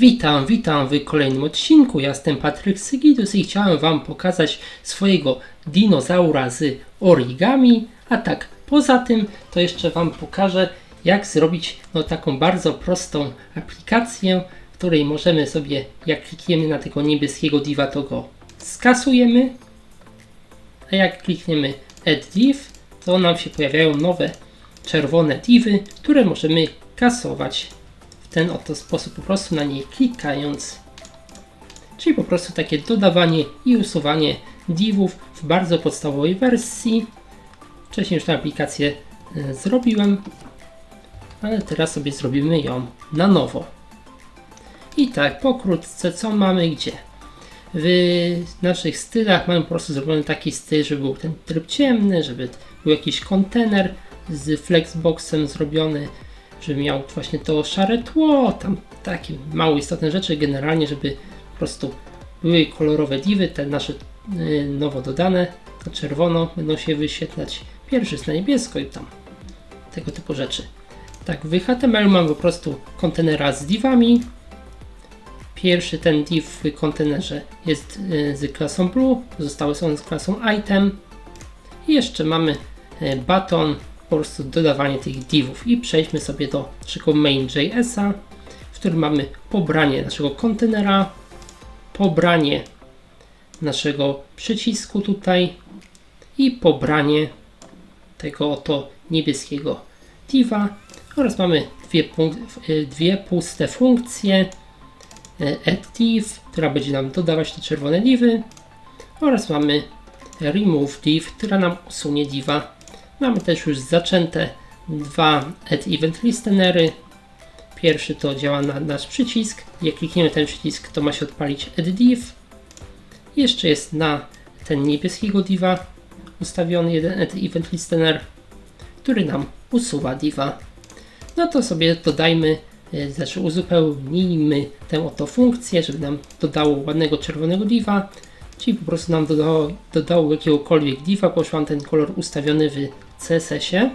Witam, witam w kolejnym odcinku. Ja jestem Patryk Sygidus i chciałem Wam pokazać swojego dinozaura z origami. A tak, poza tym to jeszcze Wam pokażę jak zrobić no, taką bardzo prostą aplikację, w której możemy sobie, jak klikniemy na tego niebieskiego diva, to go skasujemy. A jak klikniemy Add Div, to nam się pojawiają nowe czerwone divy, które możemy kasować ten oto sposób, po prostu na niej klikając. Czyli po prostu takie dodawanie i usuwanie divów w bardzo podstawowej wersji. Wcześniej już tę aplikację e, zrobiłem, ale teraz sobie zrobimy ją na nowo. I tak, pokrótce, co mamy gdzie? W naszych stylach mamy po prostu zrobiony taki styl, żeby był ten tryb ciemny, żeby był jakiś kontener z flexboxem zrobiony, żeby miał właśnie to szare tło, tam takie mało istotne rzeczy, generalnie, żeby po prostu były kolorowe divy, te nasze y, nowo dodane, na czerwono będą się wyświetlać, pierwszy jest na niebiesko i tam tego typu rzeczy. Tak, w HTML mam po prostu kontenera z divami. Pierwszy ten div w kontenerze jest y, z klasą blue, pozostałe są z klasą item. I jeszcze mamy y, button, po prostu dodawanie tych divów. I przejdźmy sobie do naszego main.jsa, w którym mamy pobranie naszego kontenera, pobranie naszego przycisku tutaj i pobranie tego oto niebieskiego diva oraz mamy dwie, dwie puste funkcje add div, która będzie nam dodawać te czerwone divy oraz mamy remove div, która nam usunie diva. Mamy też już zaczęte dwa add event listenery. Pierwszy to działa na nasz przycisk. Jak klikniemy ten przycisk, to ma się odpalić add div. Jeszcze jest na ten niebieskiego diva ustawiony jeden add event listener, który nam usuwa diva no to sobie dodajmy, e, znaczy uzupełnijmy tę oto funkcję, żeby nam dodało ładnego czerwonego diva, czyli po prostu nam dodało, dodało jakiegokolwiek diva, mam ten kolor ustawiony w CSS-ie.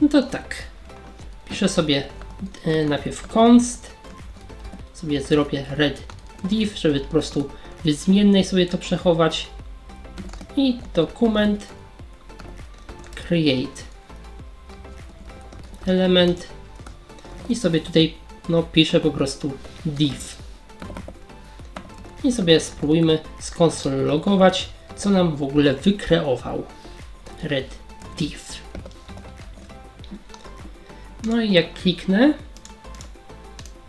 No to tak, piszę sobie e, najpierw const, sobie zrobię red div, żeby po prostu w zmiennej sobie to przechować i dokument create element i sobie tutaj no, piszę po prostu div. I sobie spróbujmy z konsol logować, co nam w ogóle wykreował red div. No i jak kliknę,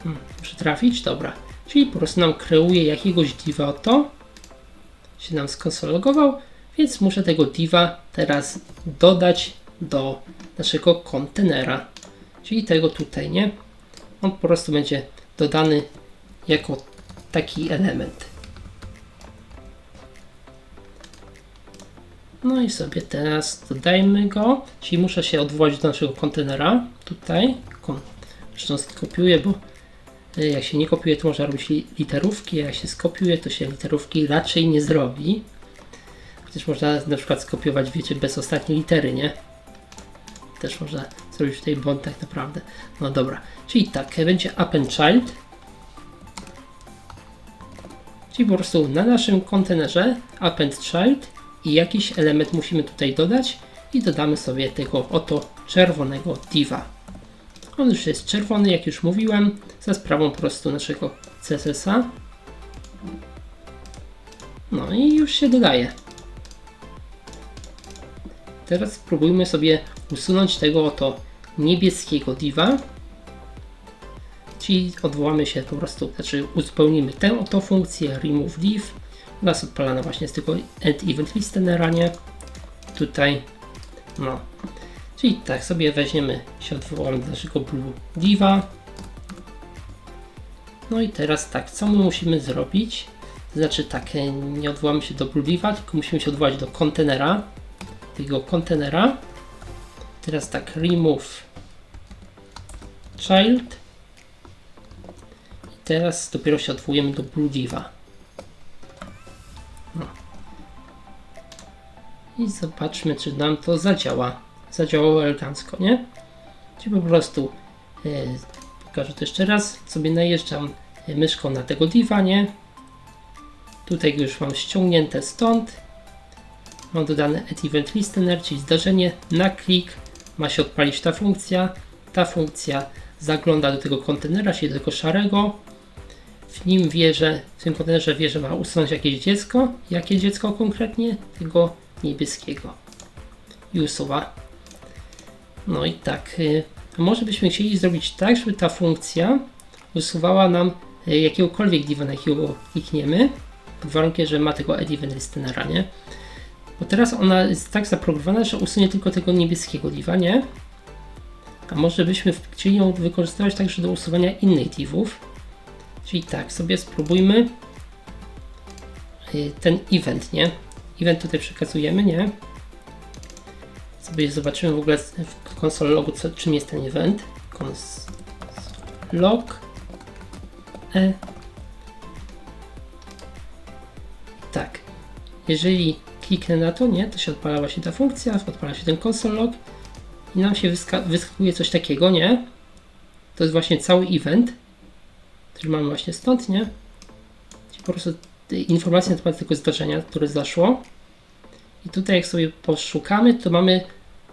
hmm, muszę trafić, dobra, czyli po prostu nam kreuje jakiegoś diva oto, się nam skonsologował, więc muszę tego diva teraz dodać do naszego kontenera, czyli tego tutaj, nie? On po prostu będzie dodany jako taki element. No i sobie teraz dodajmy go, czyli muszę się odwołać do naszego kontenera, tutaj, zresztą skopiuję, bo e, jak się nie kopiuje, to można robić literówki, a jak się skopiuje, to się literówki raczej nie zrobi. Chociaż można na przykład skopiować, wiecie, bez ostatniej litery, nie? też można zrobić tutaj błąd tak naprawdę. No dobra, czyli tak, będzie append child. Czyli po prostu na naszym kontenerze append child i jakiś element musimy tutaj dodać i dodamy sobie tego oto czerwonego diva. On już jest czerwony, jak już mówiłem, za sprawą po prostu naszego CSS-a. No i już się dodaje. Teraz spróbujmy sobie usunąć tego oto niebieskiego diva. Czyli odwołamy się po prostu, znaczy uzupełnimy tę oto funkcję remove div. Nas odpalana właśnie z tego end event listenera, nie? Tutaj, no. Czyli tak sobie weźmiemy, się odwołamy do naszego blue diva. No i teraz tak, co my musimy zrobić? znaczy tak, nie odwołamy się do blue diva, tylko musimy się odwołać do kontenera tego kontenera. Teraz tak, remove child. I teraz dopiero się odwołujemy do BlueDiva. No. I zobaczmy, czy nam to zadziała. Zadziałało elegancko, nie? Czyli po prostu e, pokażę to jeszcze raz. Sobie najeżdżam y, myszką na tego diva? Tutaj już mam ściągnięte stąd. Mam dodane Add Event Listener, czyli zdarzenie. Na klik ma się odpalić ta funkcja. Ta funkcja zagląda do tego kontenera, czyli do tego szarego. W nim wie, że w tym kontenerze wie, że ma usunąć jakieś dziecko. Jakie dziecko konkretnie? Tego niebieskiego. Usuwa. No i tak. y, może byśmy chcieli zrobić tak, żeby ta funkcja usuwała nam y, jakiegokolwiek diva, na jakiego klikniemy, pod warunkiem, że ma tego add event listenera, nie? Bo teraz ona jest tak zaprogramowana, że usunie tylko tego niebieskiego diva, nie? A może byśmy chcieli ją wykorzystywać także do usuwania innych divów. Czyli tak, sobie spróbujmy y, ten event, nie? Event tutaj przekazujemy, nie? Sobie zobaczymy w ogóle w konsol logu, co, czym jest ten event. Cons log e. Tak. Jeżeli kliknę na to, nie, to się odpala właśnie ta funkcja, odpala się ten console log i nam się wyska wyskakuje coś takiego, nie? To jest właśnie cały event, który mamy właśnie stąd, nie? Czyli po prostu informacje na temat tego zdarzenia, które zaszło. I tutaj jak sobie poszukamy, to mamy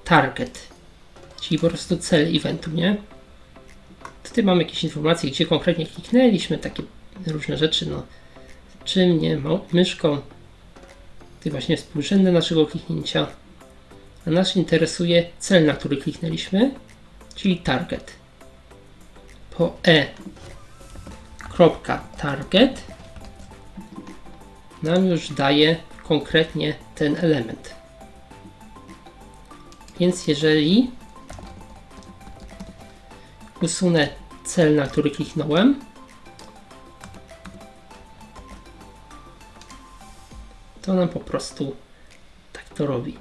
target, czyli po prostu cel eventu, nie? Tutaj mamy jakieś informacje, gdzie konkretnie kliknęliśmy, takie różne rzeczy, no czym, nie, myszką, tutaj właśnie współrzędne naszego kliknięcia. A nas interesuje cel, na który kliknęliśmy, czyli target. Po e target nam już daje konkretnie ten element. Więc jeżeli usunę cel, na który kliknąłem, to nam po prostu tak to robi.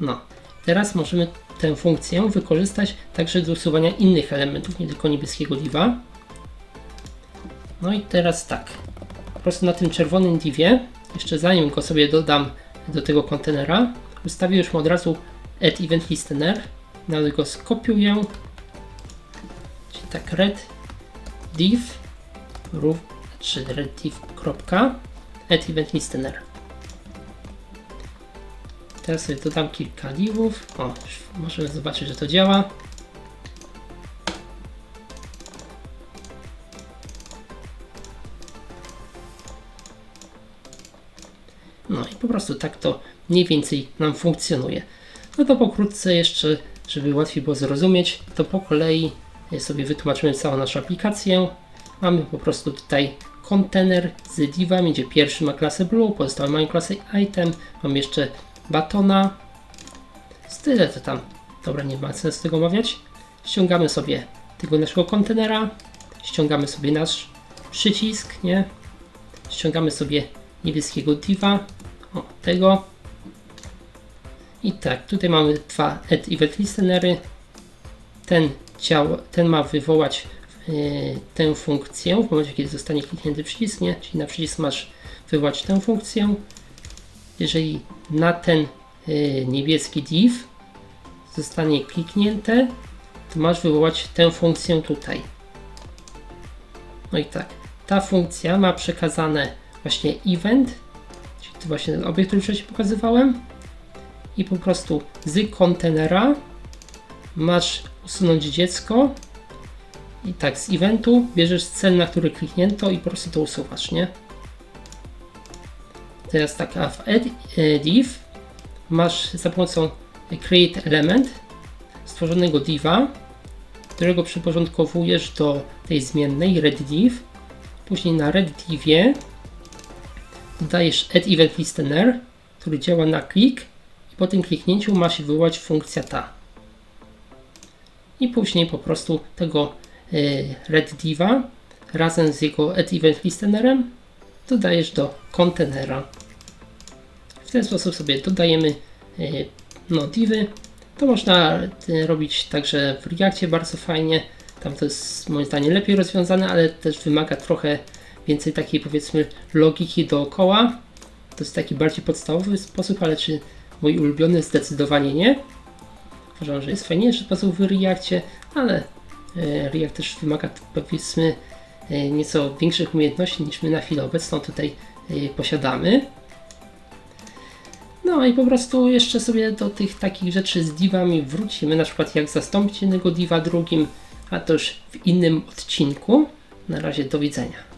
No, teraz możemy tę funkcję wykorzystać także do usuwania innych elementów, nie tylko niebieskiego diva. No i teraz tak, po prostu na tym czerwonym divie, jeszcze zanim go sobie dodam do tego kontenera, ustawię już mu od razu add event listener, nawet go skopiuję, czyli tak red div, rów, czy red div, kropka, add event listener. Teraz sobie dodam kilka divów, o, możemy zobaczyć, że to działa. No i po prostu tak to mniej więcej nam funkcjonuje. No to pokrótce jeszcze, żeby łatwiej było zrozumieć, to po kolei sobie wytłumaczymy całą naszą aplikację. Mamy po prostu tutaj kontener z divami, gdzie pierwszy ma klasę blue, pozostałe mają klasę item, mam jeszcze batona. Tyle to tam, dobra, nie ma sensu tego omawiać. Ściągamy sobie tego naszego kontenera, ściągamy sobie nasz przycisk, nie? Ściągamy sobie niebieskiego diva, o, tego. I tak, tutaj mamy dwa add event listenery. Ten, ten ma wywołać yy, tę funkcję w momencie, kiedy zostanie kliknięty przycisk, nie? czyli na przycisk masz wywołać tę funkcję. Jeżeli na ten yy, niebieski div zostanie kliknięte, to masz wywołać tę funkcję tutaj. No i tak, ta funkcja ma przekazane właśnie event, to właśnie ten obiekt, który wcześniej pokazywałem i po prostu z kontenera masz usunąć dziecko i tak z eventu bierzesz cel, na który kliknięto i po prostu to usuwasz, nie? Teraz tak, a w e, div masz za pomocą create element stworzonego diva, którego przyporządkowujesz do tej zmiennej red div. Później na red divie dodajesz add event listener, który działa na klik i po tym kliknięciu ma się wywołać funkcja ta. I później po prostu tego y, red diva razem z jego add event listenerem dodajesz do kontenera. W ten sposób sobie dodajemy y, no, divy. To można y, robić także w Reactie bardzo fajnie. Tam to jest moim zdaniem lepiej rozwiązane, ale też wymaga trochę więcej takiej powiedzmy logiki dookoła. To jest taki bardziej podstawowy sposób, ale czy mój ulubiony? Zdecydowanie nie. Uważam, że jest fajniejszy sposób w Reactie, ale E, React też wymaga powiedzmy e, nieco większych umiejętności niż my na chwilę obecną tutaj e, posiadamy. No i po prostu jeszcze sobie do tych takich rzeczy z divami wrócimy, na przykład jak zastąpić jednego diva drugim, a to już w innym odcinku. Na razie do widzenia.